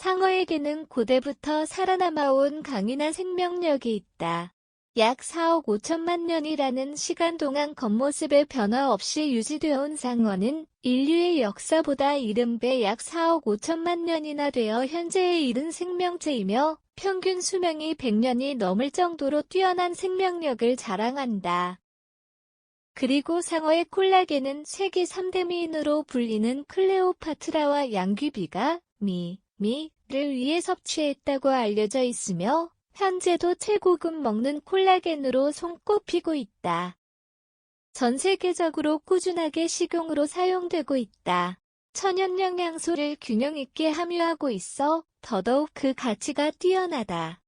상어에게는 고대부터 살아남아온 강인한 생명력이 있다. 약 4억 5천만 년이라는 시간 동안 겉모습의 변화 없이 유지되어 온 상어는 인류의 역사보다 이른배 약 4억 5천만 년이나 되어 현재에 이른 생명체이며 평균 수명이 100년이 넘을 정도로 뛰어난 생명력을 자랑한다. 그리고 상어의 콜라겐은 세계 3대 미인으로 불리는 클레오파트라와 양귀비가 미, 미를 위해 섭취했다고 알려져 있으며 현재도 최고급 먹는 콜라겐으로 손꼽히고 있다. 전 세계적으로 꾸준하게 식용으로 사용되고 있다. 천연 영양소를 균형 있게 함유하고 있어 더더욱 그 가치가 뛰어나다.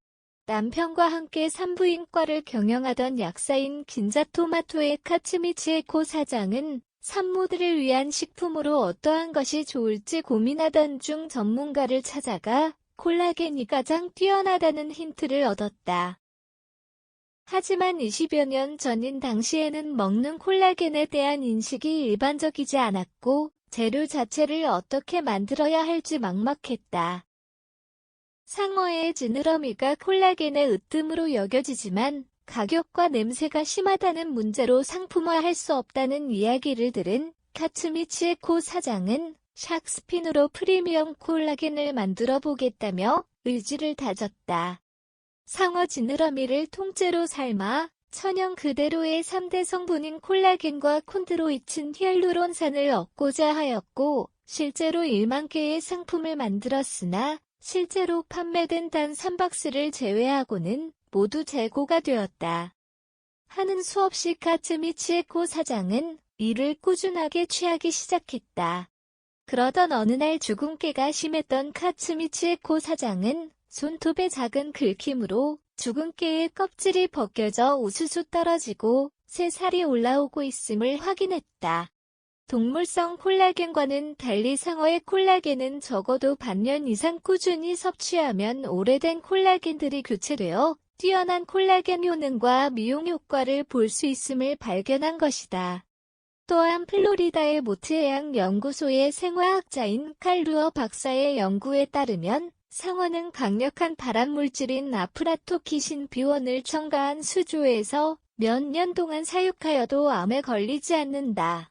남편과 함께 산부인과를 경영하던 약사인 긴자토마토의 카츠미치에코 사장은 산모들을 위한 식품으로 어떠한 것이 좋을지 고민하던 중 전문가를 찾아가 콜라겐이 가장 뛰어나다는 힌트를 얻었다. 하지만 20여 년 전인 당시에는 먹는 콜라겐에 대한 인식이 일반적이지 않았고 재료 자체를 어떻게 만들어야 할지 막막했다. 상어의 지느러미가 콜라겐의 으뜸으로 여겨지지만 가격과 냄새가 심하다는 문제로 상품화할 수 없다는 이야기를 들은 카츠미치의 코 사장은 샥스핀으로 프리미엄 콜라겐을 만들어 보겠다며 의지를 다졌다. 상어 지느러미를 통째로 삶아 천연 그대로의 3대 성분인 콜라겐과 콘드로이친 히알루론산을 얻고자 하였고 실제로 1만 개의 상품을 만들었으나 실제로 판매된 단 3박스를 제외하고는 모두 재고가 되었다. 하는 수없이 카츠미치에코 사장은 이를 꾸준하게 취하기 시작했다. 그러던 어느 날 주근깨가 심했던 카츠미치에코 사장은 손톱의 작은 긁힘으로 주근깨의 껍질이 벗겨져 우수수 떨어지고 새살이 올라오고 있음을 확인했다. 동물성 콜라겐과는 달리 상어의 콜라겐은 적어도 반년 이상 꾸준히 섭취하면 오래된 콜라겐들이 교체되어 뛰어난 콜라겐 효능과 미용 효과를 볼 수 있음을 발견한 것이다. 또한 플로리다의 모트해양 연구소의 생화학자인 칼루어 박사의 연구에 따르면 상어는 강력한 발암물질인 아프라토키신 비원을 첨가한 수조에서 몇 년 동안 사육하여도 암에 걸리지 않는다.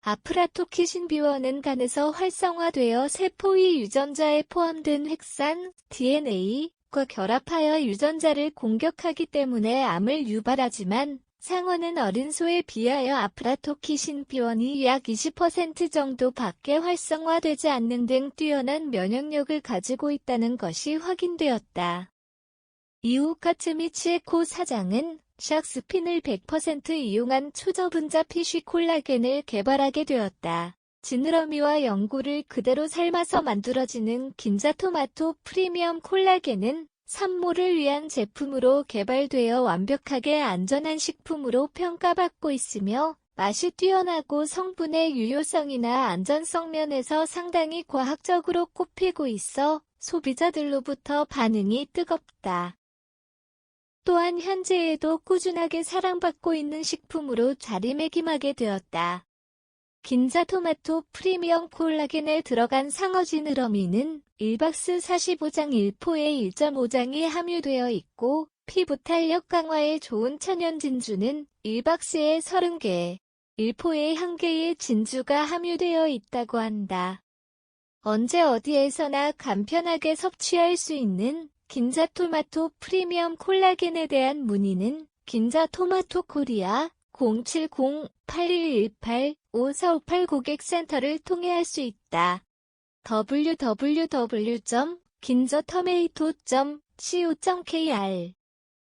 아프라토키신 비원은 간에서 활성화되어 세포의 유전자에 포함된 핵산, DNA 과 결합하여 유전자를 공격하기 때문에 암을 유발하지만 상어는 어린 소에 비하여 아프라토키신 비원이 약 20% 정도밖에 활성화되지 않는 등 뛰어난 면역력을 가지고 있다는 것이 확인되었다. 이후 카츠미치에코 사장은 샥스핀을 100% 이용한 초저분자 피쉬 콜라겐을 개발하게 되었다. 지느러미와 연고를 그대로 삶아서 만들어지는 긴자토마토 프리미엄 콜라겐은 산모를 위한 제품으로 개발되어 완벽하게 안전한 식품으로 평가받고 있으며 맛이 뛰어나고 성분의 유효성이나 안전성 면에서 상당히 과학적으로 꼽히고 있어 소비자들로부터 반응이 뜨겁다. 또한 현재에도 꾸준하게 사랑받고 있는 식품으로 자리매김하게 되었다. 긴자 토마토 프리미엄 콜라겐에 들어간 상어지느러미는 1박스 45장 1포에 1.5장이 함유되어 있고 피부 탄력 강화에 좋은 천연 진주는 1박스에 30개, 1포에 1개의 진주가 함유되어 있다고 한다. 언제 어디에서나 간편하게 섭취할 수 있는 긴자 토마토 프리미엄 콜라겐에 대한 문의는 긴자 토마토 코리아 070-8118-5458 고객센터를 통해 할 수 있다. www.긴저터메이토.co.kr